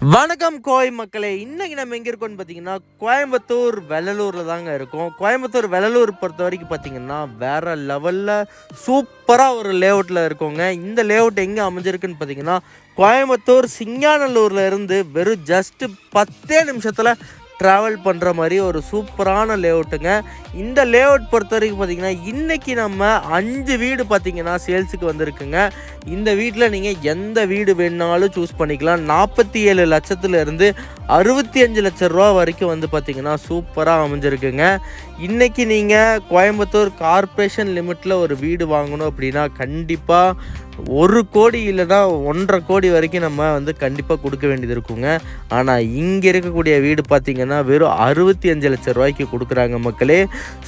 வணக்கம் கோய் மக்களே. இன்னைக்கு நம்ம எங்கே இருக்கோம்னு பார்த்தீங்கன்னா கோயம்புத்தூர் வெள்ளலூரில் தாங்க இருக்கோம். கோயம்புத்தூர் வெள்ளலூர் பொறுத்த வரைக்கும் பார்த்தீங்கன்னா வேற லெவலில் சூப்பராக ஒரு லேஅவுட்டில் இருக்கோங்க. இந்த லேஅவுட் எங்கே அமைஞ்சிருக்குன்னு பார்த்தீங்கன்னா கோயம்புத்தூர் சிங்காநல்லூரில் இருந்து வெறும் ஜஸ்ட்டு பத்தே நிமிஷத்தில் ட்ராவல் பண்ணுற மாதிரி ஒரு சூப்பரான லேஅவுட்டுங்க இந்த லேஅவுட் பொறுத்த வரைக்கும் பார்த்தீங்கன்னா இன்றைக்கி நம்ம அஞ்சு வீடு பார்த்தீங்கன்னா சேல்ஸுக்கு வந்திருக்குங்க. இந்த வீட்டில் நீங்கள் எந்த வீடு வேணுனாலும் சூஸ் பண்ணிக்கலாம். நாற்பத்தி ஏழு லட்சத்துலேருந்து அறுபத்தி அஞ்சு லட்ச ரூபா வரைக்கும் வந்து பார்த்தீங்கன்னா சூப்பராக அமைஞ்சிருக்குங்க. இன்றைக்கி நீங்கள் கோயம்புத்தூர் கார்ப்பரேஷன் லிமிட்டில் ஒரு வீடு வாங்கணும் அப்படின்னா கண்டிப்பாக ஒரு கோடி இல்லைன்னா ஒன்றரை கோடி வரைக்கும் நம்ம வந்து கண்டிப்பாக கொடுக்க வேண்டியது இருக்குங்க. ஆனால் இங்கே இருக்கக்கூடிய வீடு பார்த்தீங்கன்னா வெறும் அறுபத்தி அஞ்சு லட்ச ரூபாய்க்கு கொடுக்குறாங்க மக்களே.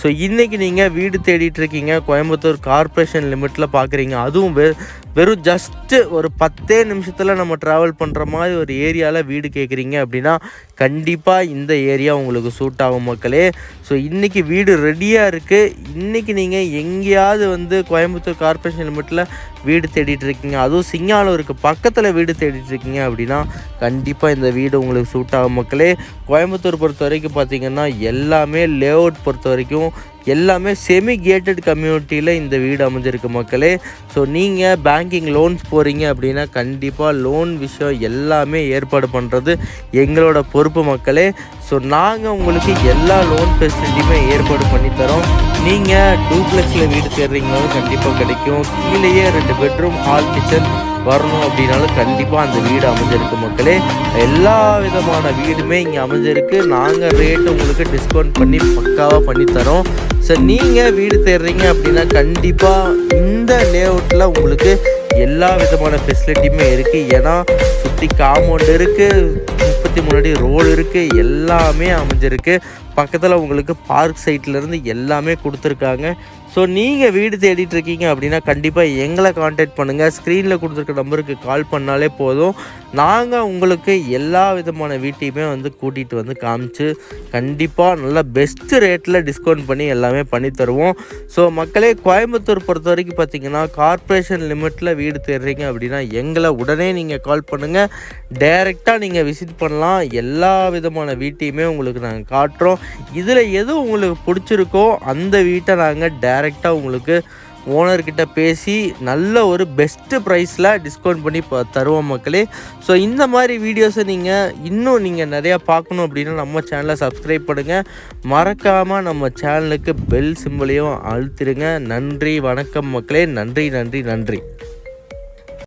ஸோ இன்றைக்கி நீங்கள் வீடு தேடிட்டு இருக்கீங்க கோயம்புத்தூர் கார்ப்பரேஷன் லிமிட்டில் பார்க்குறீங்க அதுவும் வெ வெறும் ஜஸ்ட்டு ஒரு பத்தே நிமிஷத்தில் நம்ம ட்ராவல் பண்ணுற மாதிரி ஒரு ஏரியாவில் வீடு கேட்குறீங்க அப்படின்னா கண்டிப்பாக இந்த ஏரியா உங்களுக்கு சூட் ஆகும் மக்களே. ஸோ இன்றைக்கி வீடு ரெடியாக இருக்குது இன்றைக்கி நீங்கள் எங்கேயாவது வந்து கோயம்புத்தூர் கார்ப்பரேஷன் லிமிட்டில் வீடு தேடிட்டு இருக்கீங்க. அதுவும் சிங்கானூருக்கு பக்கத்தில் வீடு தேடிட்டு இருக்கீங்க அப்படின்னா கண்டிப்பாக இந்த வீடு உங்களுக்கு சூட் ஆகும் மக்களே. கோயம்புத்தூர் பொறுத்த வரைக்கும் பார்த்தீங்கன்னா எல்லாமே லேஅவுட் பொறுத்த வரைக்கும் எல்லாமே செமி கேட்டட் கம்யூனிட்டியில் இந்த வீடு அமைஞ்சிருக்கு மக்களே. ஸோ நீங்கள் பேங்கிங் லோன்ஸ் போகிறீங்க அப்படின்னா கண்டிப்பாக லோன் விஷயம் எல்லாமே ஏற்பாடு பண்ணுறது எங்களோட பொறுப்பு மக்களே. ஸோ நாங்கள் உங்களுக்கு எல்லா லோன் ஃபெசிலிட்டியுமே ஏற்பாடு பண்ணி தரோம். நீங்கள் டூப்ளெக்ஸில் வீடு தேடுறீங்கனாலும் கண்டிப்பாக கிடைக்கும். கீழேயே ரெண்டு பெட்ரூம் ஹால் கிச்சன் வரணும் அப்படின்னாலும் கண்டிப்பாக அந்த வீடு அமைஞ்சிருக்கு மக்களே. எல்லா விதமான வீடுமே இங்கே அமைஞ்சிருக்கு. நாங்கள் ரேட்டு உங்களுக்கு டிஸ்கவுண்ட் பண்ணி பக்காவாக பண்ணித்தரோம் ஸோ நீங்கள் வீடு தேடுறீங்க அப்படின்னா கண்டிப்பாக இந்த லேஅவுட்டில் உங்களுக்கு எல்லா விதமான ஃபெசிலிட்டியுமே இருக்குது ஏன்னா சுற்றி காம்பவுண்ட் இருக்குது முப்பத்தி முன்னாடி ரோடு இருக்குது எல்லாமே அமைஞ்சிருக்கு. பக்கத்தில் உங்களுக்கு பார்க் சைட்லேருந்து எல்லாமே கொடுத்துருக்காங்க. ஸோ நீங்கள் வீடு தேடிட்டு இருக்கீங்க அப்படின்னா கண்டிப்பாக எங்களை காண்டாக்ட் பண்ணுங்கள் ஸ்க்ரீனில் கொடுத்துருக்க நம்பருக்கு கால் பண்ணாலே போதும். நாங்கள் உங்களுக்கு எல்லா விதமான வீட்டையுமே வந்து கூட்டிகிட்டு வந்து காமிச்சு கண்டிப்பாக நல்ல பெஸ்ட்டு ரேட்டில் டிஸ்கவுண்ட் பண்ணி எல்லாமே பண்ணி தருவோம். ஸோ மக்களே கோயம்புத்தூர் பொறுத்த வரைக்கும் பார்த்தீங்கன்னா கார்ப்பரேஷன் லிமிட்டில் வீடு தேடுறீங்க அப்படின்னா எங்களை உடனே நீங்கள் கால் பண்ணுங்கள் டைரெக்டாக நீங்கள் விசிட் பண்ணலாம். எல்லா விதமான வீட்டையுமே உங்களுக்கு நாங்கள் காட்டுறோம். இதில் எது உங்களுக்கு பிடிச்சிருக்கோ அந்த வீட்டை நாங்கள் டைரெக்டாக உங்களுக்கு ஓனர்கிட்ட பேசி நல்ல ஒரு பெஸ்ட்டு ப்ரைஸில் டிஸ்கவுண்ட் பண்ணி இப்போ தருவோம் மக்களே. ஸோ இந்த மாதிரி வீடியோஸை நீங்கள் இன்னும் நீங்கள் நிறையா பார்க்கணும் அப்படின்னா நம்ம சேனலை சப்ஸ்கிரைப் பண்ணுங்கள் மறக்காமல் நம்ம சேனலுக்கு பெல் சிம்பிளையும் அழுத்திடுங்க நன்றி வணக்கம் மக்களே. நன்றி நன்றி நன்றி.